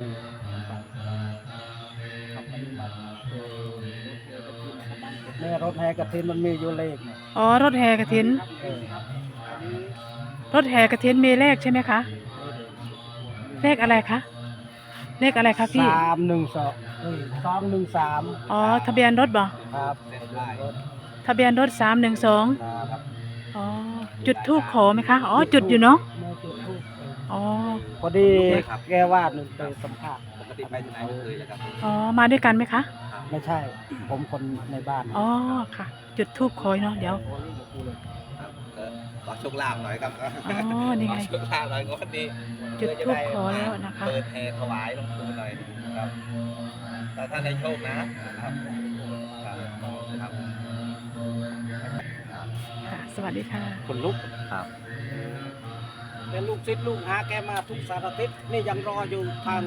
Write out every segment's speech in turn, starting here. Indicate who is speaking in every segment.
Speaker 1: เนี่ยรถแห่กระถินมันมีอยู่เลขเนี่ย
Speaker 2: อ๋อ รถแห่กระถิน
Speaker 1: เออ
Speaker 2: รถแห่กระถินมีเลขใช่ไหมคะ เลขอะไรคะ เลขอะไรคะพี่
Speaker 1: สามหนึ่งสองเอ้ยสองหนึ่งสาม
Speaker 2: อ๋อ ทะเบียนรถบ่
Speaker 1: ครับรถ
Speaker 2: ทะเบียนรถสามหนึ่งสอง
Speaker 1: ครับ
Speaker 2: อ๋อ จุดทูบขอไหมคะ อ๋อ จุดอยู่เนาะ
Speaker 1: แม่จุดธูป
Speaker 2: อ๋อ
Speaker 1: พอดีแกว่าหนึ่งไปสัมภาษณ์
Speaker 3: ปกติไปที่ไหนก็เคยเลยครับ
Speaker 2: อ๋อ มาด้วยกันไหมคะ
Speaker 1: ไม่ใช่ ผมคนในบ้าน
Speaker 2: อ๋อ ค่ะ จุดทูบขอเนาะ เดี๋ยว
Speaker 3: ครับก็ขอโชคลาภหน่อยครับ
Speaker 2: อ๋อ นี่ไง
Speaker 3: ขอโชคลาภหน่อยงวดนี้
Speaker 2: จุดธูปขอแล้วนะคะ
Speaker 3: เปิดแทนถวายหลวงปู่หน่อยครับแต่ท่านได้โชคนะครับครับครับ
Speaker 2: ค่ะ สวัสดีค่ะ
Speaker 1: คนลุก
Speaker 3: ครับ
Speaker 1: เป็นลูกศิษย์ลูกหาแกมาทุกสารทิศนี่ยังรออยู่ทาง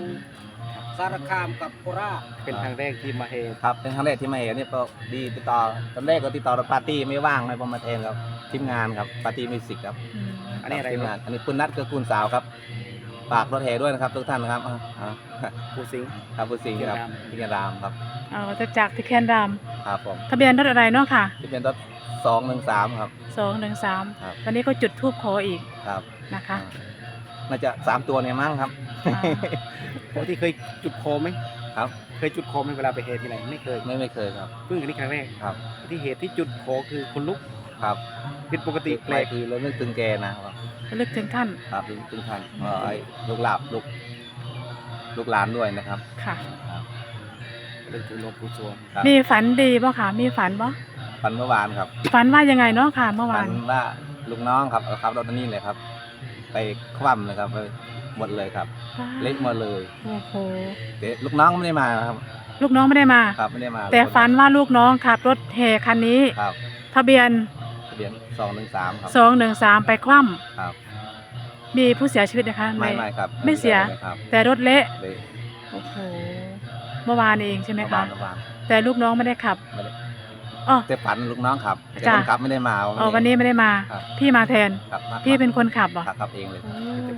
Speaker 1: สารคามกับโคราช
Speaker 4: เป็นครั้งแรกที่มาเฮ
Speaker 3: ครับเป็นครั้งแรกที่มาเห็นนี่ก็ดีติดต่อตอนแรกก็ติดต่อปาร์ตี้ไม่ว่างเลยผมมาแทนครับทีมงานครับปาร์ตี้มิวสิกครับ
Speaker 2: อืม
Speaker 4: อันนี้อะไร
Speaker 3: ทีม
Speaker 4: ค
Speaker 3: งา
Speaker 4: รั
Speaker 3: น
Speaker 4: บ
Speaker 3: อันนี้คุณนัทกับคุณสาวครับฝากรถแห่ด้วยนะครับทุกท่านนะครับอ่าอ่า
Speaker 4: ภูสิงห์
Speaker 3: ครับคุณสิงห์ครับพิจารามครับ
Speaker 2: เอาจะจากที่แคนราม
Speaker 3: ครับผม
Speaker 2: ทะเบียนรถอะไรเนาะค่ะ
Speaker 3: ที่เป็นรถ สองหนึ่งสามครับ
Speaker 2: สองหนึ่งสาม
Speaker 3: ครับ
Speaker 2: วันนี้ก็จุดทูบขออีก
Speaker 3: ครับ
Speaker 2: นะคะ
Speaker 3: น่าจะสามตัวเนี่ยมั้งครับ
Speaker 2: อ่า
Speaker 4: ปกติเคยจุดโคมไหม
Speaker 3: ครับ
Speaker 4: เคยจุดโคมไหมเวลาไปเฮที่ไหนไม่เคย
Speaker 3: ไม่ไม่เคยครับ
Speaker 4: เพิ่งอันนี้ครั้งแรก
Speaker 3: ครับ
Speaker 4: ที่เหตุที่จุดโคคือคนลุก
Speaker 3: ครับ
Speaker 4: ผิดปกติแป
Speaker 3: แป
Speaker 4: ล
Speaker 3: ล
Speaker 4: ก
Speaker 3: คือเรานึกถึงแกนะครับ
Speaker 2: ระลึกถึงท่าน
Speaker 3: ครับนึกถึงท่านเอ่อไอ้ลูกหลาบลูกลูกหลานด้วยนะครับ
Speaker 2: ค่ะ
Speaker 3: ครับ
Speaker 4: เรื่องถึงหลวงปู่สวง
Speaker 3: ครับ
Speaker 2: มีฝันดีป่ะคะมีฝันป่ะ
Speaker 3: ฝันเมื่อวานครับ
Speaker 2: ฝันว่ายังไงเนาะค่ะ เมื่อ
Speaker 3: ฝั
Speaker 2: วาน
Speaker 3: นว่าลูกน้องครับเอาขับรถอันนี้เลยครับ ไปคว่ำเลยครับไปหมดเลยครับ เละหมดเลย
Speaker 2: โอ้โห
Speaker 3: แต่ลูกน้องไม่ได้มานะครับ
Speaker 2: ลูกน้องไม่ได้มา
Speaker 3: ครับไม่ได้มา
Speaker 2: แต่ฝันว่าลูกน้องขับรถแห่คันนี้
Speaker 3: ครับ
Speaker 2: ทะเบียน
Speaker 3: ทะเบียนสองหนึ่งสามครับ
Speaker 2: สองหนึ่งสามไปคว่
Speaker 3: ครับำ
Speaker 2: มีผู้เสียชีวิตนะคะ
Speaker 3: ไม่ไม่ครับ
Speaker 2: ไม่เสีย
Speaker 3: ลครับ
Speaker 2: แต่รถเละ
Speaker 3: เลย
Speaker 2: โอ้โหเมื่อวานเองใช่ไหม
Speaker 3: เมื่อ
Speaker 2: คะ
Speaker 3: วานเมื่อวาน
Speaker 2: แต่ลูกน้องไม่ได้ขับ
Speaker 3: ไม่ได้
Speaker 2: อ๋อ
Speaker 3: แต่ฝันลูกน้องขับแต่
Speaker 2: จ้ะ
Speaker 3: คนขับไม่ได้มา
Speaker 2: อ๋อวันนี้ไม่ได้มา
Speaker 3: ครับ
Speaker 2: พี่มาแทน
Speaker 3: ครับมา
Speaker 2: พี่เป็นคนขับเหรอ
Speaker 3: ขับขับเองเลย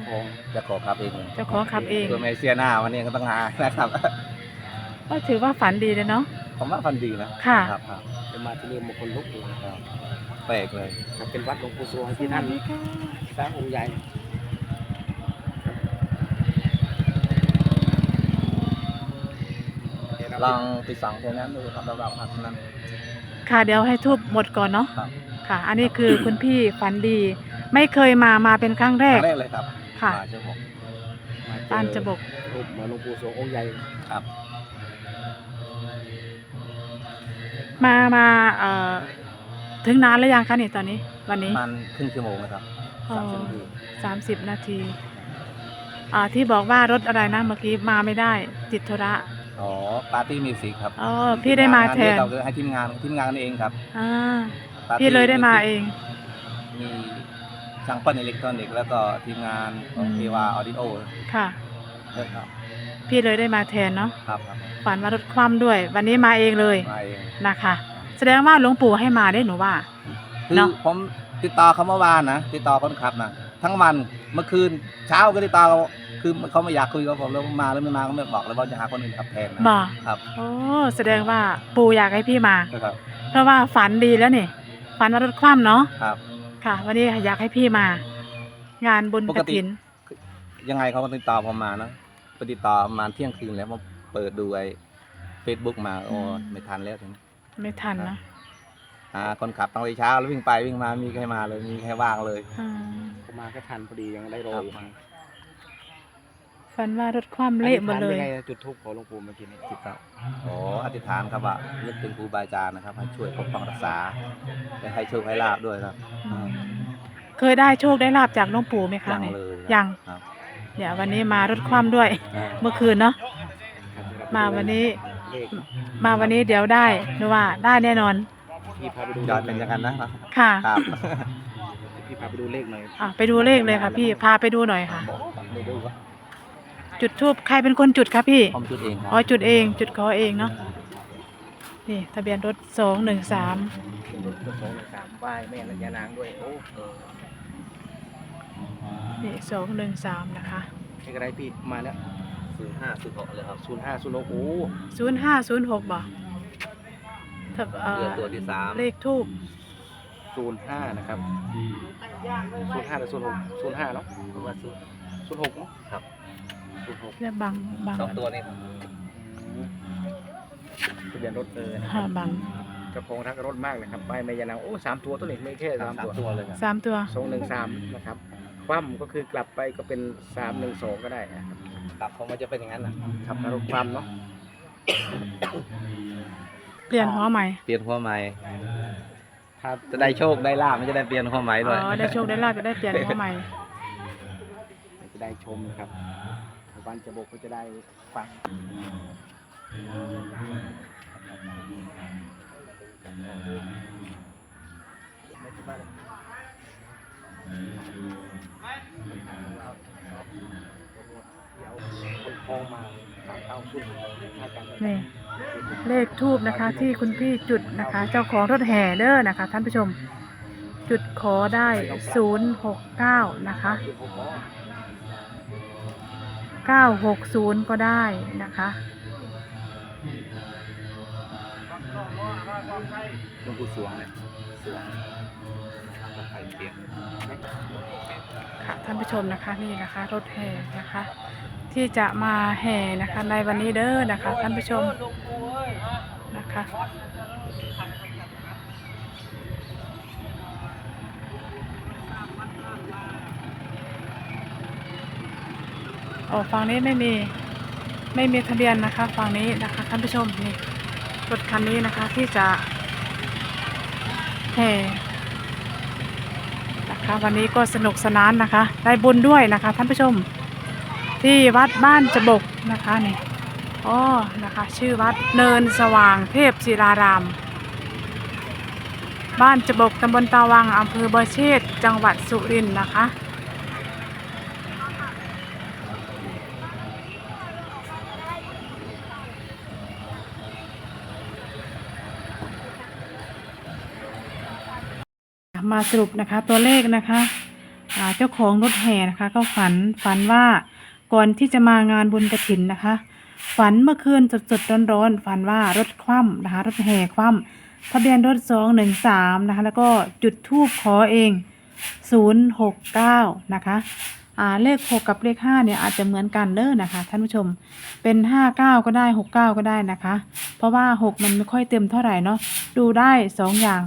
Speaker 2: โอ้
Speaker 4: เจ้าของ
Speaker 3: จะขอขับเองเลย
Speaker 2: เจ้าของขับเอง
Speaker 3: ตัวไม่เสียหน้าวันนี้ก็ต้องหานะครับ
Speaker 2: ก็ถือว่าฝันดีเลยเนาะ
Speaker 3: ผมว่าฟันดีนะ
Speaker 2: ค่ะ
Speaker 3: ครับครับ
Speaker 4: จะมาที่นี่มาคนลุกเอง
Speaker 3: ครับแปลกเลย
Speaker 4: ครับเป็นวัดหลวงปู่สวงที่ท่านสร้างองค์ใหญ่
Speaker 3: ลองไปสั่งแค่นั้นดูครับเราๆครับนั้น
Speaker 2: ค่ะเดี๋ยวให้ทูบหมดก่อนเนาะ
Speaker 3: ครับ
Speaker 2: ค่ะ อันนี้คือคุณพี่ฝันดี ไม่เคยมามาเป็นครั้งแร
Speaker 3: ค
Speaker 2: ก
Speaker 3: รั้งแรกเลยครับ
Speaker 2: ค่ะ
Speaker 3: มาเจ้าของ
Speaker 4: มาเจอ
Speaker 2: บ้านจะบก
Speaker 4: รูปเหมือนหลวงปู่สวงองค์ใหญ่
Speaker 3: ครับ
Speaker 2: มามาเอ่อถึงนานแล้วยังคะนี่ตอนนี้ วันนี้
Speaker 3: มันครึ่งชั่วโมงนะครับ
Speaker 2: อ๋อ
Speaker 3: สามสิบนาที
Speaker 2: สามสิบนาที อ่าที่บอกว่ารถอะไรนะเมื่อกี้มาไม่ได้ติดธุระ
Speaker 3: อ๋อปาร์ตี้มิวสิกครับ
Speaker 2: อ๋อพี่ได้มาแทน
Speaker 3: งเดียวกับให้ทีมงานทีมงานกันเองครับ
Speaker 2: อ่า
Speaker 3: ปาร์ตี้
Speaker 2: พี่เลยได้มาเอง
Speaker 3: มีช่างปั้นอิเล็กทรอนิกส์แล้วก็ทีมงานของ
Speaker 2: อืม
Speaker 3: เอวาออดิโอ
Speaker 2: ค่ะ
Speaker 3: ด้วยครับ
Speaker 2: พี่เลยได้มาแทนเนาะ
Speaker 3: ครับครับ
Speaker 2: ฝันว่ารถคว่ำด้วย วันนี้มาเองเลย
Speaker 3: มาเอง
Speaker 2: นะคะ แสดงว่าหลวงปู่ให้มาได้หนูว่า
Speaker 3: คือ
Speaker 2: เนอะ
Speaker 3: ผมติดต่อเขาเมื่อวานนะติดต่อคนขับนะ ทั้งวันเมื่อคืนเช้าก็ติดต่อเขาคือเขาไม่อยากคุยกับผมแล้วมาแล้วไม่มาก็ไม่บอกแล้วว่าจะหาคนอื่นขับแทนนะ
Speaker 2: บอก
Speaker 3: ครับ
Speaker 2: โอ้แสดงว่าปู่อยากให้พี่มา
Speaker 3: นะครับ
Speaker 2: เพราะว่าฝันดีแล้วนี่ฝันว่ารถคว่ำเนาะ
Speaker 3: ครับ
Speaker 2: ค่ะ วันนี้อยากให้พี่มา งานบุญ
Speaker 3: ป
Speaker 2: ก
Speaker 3: ก
Speaker 2: ระ
Speaker 3: ติ
Speaker 2: ถิน
Speaker 3: ยังไงเขาก็ติดต่อผมมานะไปติดต่อประมาณเที่ยงคืนแล้วผมเปิดดูไอ้เฟซบุ๊กมาโอ้ไม่ทันแล้วถึง
Speaker 2: ไม่ทันนะ
Speaker 3: หาคนขับตั้งแต่เช้าแล้ววิ่งไปวิ่งมามีใครมาเลยมีใครว่างเลย
Speaker 2: อืม
Speaker 4: ผมมาก็ทันพอดียังได้รออยู่
Speaker 2: ฝันว่ารถคว่ำเละหมดเลย
Speaker 4: อธิษฐานยังไงจุดทูปขอหลวงปู่เมื่อกี้นี้สิบเก้า
Speaker 3: โอ้อธิษฐานครับว่านึกถึงครูบาอาจารย์นะครับให้ช่วยปกป้องรักษาและให้โชคให้ลาบด้วยครับ
Speaker 2: อืมเคยได้โชคได้ลาบจากหลวงปู่ไหมคะ
Speaker 3: ยัง
Speaker 2: นี่
Speaker 3: เลยครับ
Speaker 2: ยัง
Speaker 3: ครับ
Speaker 2: เดี๋ยววันนี้มารถคว่ำด้วยเมื่อคืนเนาะมาวันนี้
Speaker 4: เลข
Speaker 2: มาวันนี้เดี๋ยวได้หนูว่าได้แน่นอน
Speaker 4: พี่พาไปดู
Speaker 3: ยอดเป็นอย่างนั้นนะ
Speaker 2: ค่ะ
Speaker 3: ครับ
Speaker 4: พี่พาไปดูเลขหน่อย
Speaker 2: อะไปดูเลขเลยค่ะ พี่พาไปดูหน่อยค่ะ
Speaker 3: ไม่ดูว่า
Speaker 2: จุดทูบใครเป็นคนจุดคะพี่
Speaker 3: ผมจุดเองครับ
Speaker 2: อ๋อจุดเอง จุดขอเองเนาะนี่ทะเบียนรถสองหนึ่งสาม
Speaker 4: รถสองหนึ่งสามป้ายแม่และยานางด้วยโอ้เออ
Speaker 2: นี่สองหนึ่งสามนะคะ
Speaker 4: เลขอะไรพี่มาแล้ว
Speaker 3: ศูนย์ห้าศูนย์หกเลยครับ
Speaker 4: ศูนย์ห้าศูนย์หกโอ้
Speaker 2: ศูนย์ห้าศูนย์หกบ่ ถ้าเอ่
Speaker 3: เรือ
Speaker 2: อ
Speaker 3: ตัวที่สาม
Speaker 2: เลขทูบ
Speaker 4: ศูนย์ห้านะครับศูนย์ห้าหรือศูนย์หกศูนย์ห้าเนาะ
Speaker 3: ผมว่าศูนย์
Speaker 4: ศูนย์หกเนาะ
Speaker 3: ครับ
Speaker 4: ศูนย์หก
Speaker 2: เรียกบังบัง
Speaker 3: สองตัวนี้
Speaker 4: ทะเบียนรถเออนะค
Speaker 2: ค่ะ
Speaker 4: รับ
Speaker 2: บัง
Speaker 4: เจ้าของทักรถมากนะครับป้ายแม่ยานางโอ้สามตัวตัวนี้ไม่ใช่สาม
Speaker 3: สาม
Speaker 4: ตัว
Speaker 3: ตัวเลยครับ
Speaker 2: สามตัว
Speaker 4: สองหนึ่งสามนะครับคว่ำก็คือกลับไปก็เป็นสามหนึ่งสองก็ได้นะครับ
Speaker 3: กลับของมันจะเป็นอย่างนั้นนะ
Speaker 4: ครับถ้ารถคว่ำเนาะ
Speaker 2: เปลี่ยนหัวใหม่
Speaker 3: เปลี่ยนหัวใหม่ถ้าจะได้โชคได้ลาบมันจะได้เปลี่ยนหัวใหม่
Speaker 2: อ๋
Speaker 3: ด้วย
Speaker 2: อได้โชคได้ลาบจะได้เปลี่ยนหัวใหม่
Speaker 4: จะได้ชมนะครับชาวบ้านจะบอกก็จะได้ฟังคนทองมา นี่
Speaker 2: เลขทูบนะคะ ที่คุณพี่จุดนะคะ เจ้าของรถแห่เด้อนะคะ ท่านผู้ชม จุดขอได้ศูนย์หกเก้านะคะเก้าหกศูนย์ก็ได้นะคะ
Speaker 3: หลวงปู่สวงเนี่ยสวงใครเปลี่ยน
Speaker 2: ค่ะท่านผู้ชมนะคะนี่นะคะ รถแห่นะคะ ที่จะมาแห่นะคะในวันนี้เด้อนะคะท่านผู้ชมนะคะโอ้ฝั่งนี้ไม่มีไม่มีทะเบียนนะคะฝั่งนี้นะคะท่านผู้ชมนี่รถคันนี้นะคะที่จะแห่นะคะวันนี้ก็สนุกสนานนะคะ ได้บุญด้วยนะคะท่านผู้ชม ที่วัดบ้านจบกนะคะนี่อ๋อนะคะ ชื่อวัดเนินสว่างเทพศิราราม บ้านจบกตำบลตาวังอำเภอเบอเชษจังหวัดสุรินทร์นะคะมาสรุปนะคะตัวเลขนะคะเจ้าของรถแห่นะคะ ก็ฝันฝันว่า ก่อนที่จะมางานบุญกระถินนะคะ ฝันเมื่อคืนสดๆร้อนๆ ฝันว่ารถคว่ำนะคะ รถแห่คว่ำทะเบียนรถสองหนึ่งสามนะคะ แล้วก็จุดทูบขอเองศูนย์หกเก้านะคะอ่าเลขหกกับเลขห้าเนี่ยอาจจะเหมือนกันเด้อนะคะท่านผู้ชมเป็นห้าเก้าก็ได้หกเก้าก็ได้นะคะ เพราะว่าหกมันไม่ค่อยเต็มเท่าไหร่เนาะดูได้สองอย่าง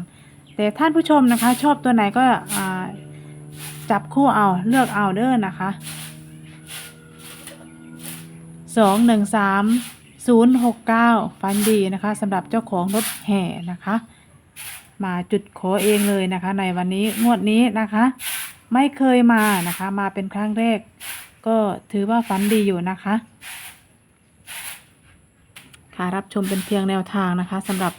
Speaker 2: แต่ท่านผู้ชมนะคะ ชอบตัวไหนก็อ่าจับคู่เอาเลือกเอาเด้อนะคะ สองหนึ่งสามศูนย์หกเก้าฟันดีนะคะสำหรับเจ้าของรถแห่นะคะ มาจุดขอเองเลยนะคะ ในวันนี้งวดนี้นะคะ ไม่เคยมานะคะ มาเป็นครั้งแรก ก็ถือว่าฝันดีอยู่นะคะ ค่ะรับชมเป็นเพียงแนวทางนะคะสำหรับ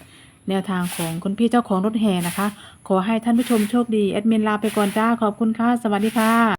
Speaker 2: แนวทางของคุณพี่เจ้าของรถแห่นะคะ ขอให้ท่านผู้ชมโชคดีแอดมินลาไปก่อนจ้าขอบคุณค่ะ สวัสดีค่ะ